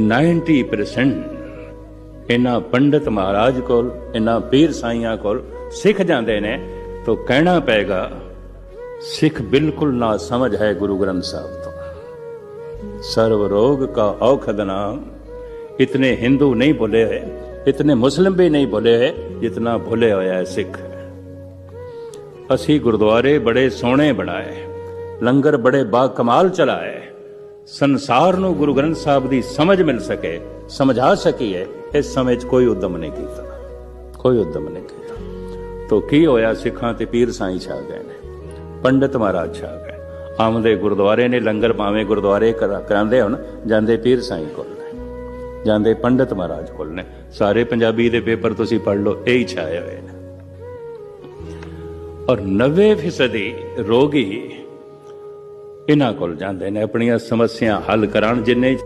90% ਇਹਨਾਂ ਪੰਡਤ ਮਹਾਰਾਜ ਕੋਲ, ਇਹਨਾਂ ਪੀਰ ਸਾਈਆਂ ਕੋਲ ਸਿੱਖ ਜਾਂਦੇ ਨੇ ਤਾਂ ਕਹਿਣਾ ਪਏਗਾ, ਸਿੱਖ ਬਿਲਕੁਲ ਨਾ ਸਮਝ ਹੈ ਗੁਰੂ ਗ੍ਰੰਥ ਸਾਹਿਬ ਤੋਂ। ਸਰਵ ਰੋਗ ਕਾ ਔਖਦ ਨਾਮ, ਇਤਨੇ ਹਿੰਦੂ ਨਹੀਂ ਭੁੱਲੇ ਹੋਏ, ਇਤਨੇ ਮੁਸਲਮ ਵੀ ਨਹੀਂ ਭੁੱਲੇ ਹੋਏ, ਜਿਤਨਾ ਭੁੱਲੇ ਹੋਇਆ ਹੈ ਸਿੱਖ। ਅਸੀਂ ਗੁਰਦੁਆਰੇ ਬੜੇ ਸੋਹਣੇ ਬਣਾਏ, ਲੰਗਰ ਬੜੇ ਬਾ ਕਮਾਲ ਚਲਾਏ ਸੰਸਾਰ ਨੂੰ ਗੁਰੂ ਗ੍ਰੰਥ ਸਾਹਿਬ ਦੀ ਸਮਝ ਮਿਲ ਸਕੇ, ਸਮਝਾ ਸਕੀਏ, ਇਸ ਸਮੇਂ 'ਚ ਕੋਈ ਉਦਮ ਨਹੀਂ ਕੀਤਾ। ਕੋਈ ਉਦਮ ਨਹੀਂ ਕੀਤਾ। ਤੋ ਕੀ ਹੋਇਆ, ਸਿੱਖਾਂ ਤੇ ਪੀਰ ਸਾਈਂ ਛਾ ਗਏ ਨੇ, ਪੰਡਤ ਮਹਾਰਾਜ ਛਾ ਗਏ। ਆਮਦੇ ਗੁਰਦੁਆਰੇ ਨੇ, ਲੰਗਰ ਪਾਵੇਂ ਗੁਰਦੁਆਰੇ ਕਰਾ- ਕਰਾਉਂਦੇ ਹੁਣ, ਜਾਂਦੇ ਪੀਰ ਸਾਈਂ ਕੋਲ ਨੇ, ਜਾਂਦੇ ਪੰਡਤ ਮਹਾਰਾਜ ਕੋਲ ਨੇ। ਸਾਰੇ ਪੰਜਾਬੀ ਦੇ ਪੇਪਰ ਤੁਸੀਂ ਪੜ੍ਹ ਲਓ, ਇਹ ਹੀ ਛਾਏ ਹੋਏ ਨੇ। ਔਰ 90% ਰੋਗੀ ਇਹਨਾਂ ਕੋਲ ਜਾਂਦੇ ਨੇ ਆਪਣੀਆਂ ਸਮੱਸਿਆ ਹੱਲ ਕਰਾਉਣ ਜਿੰਨੇ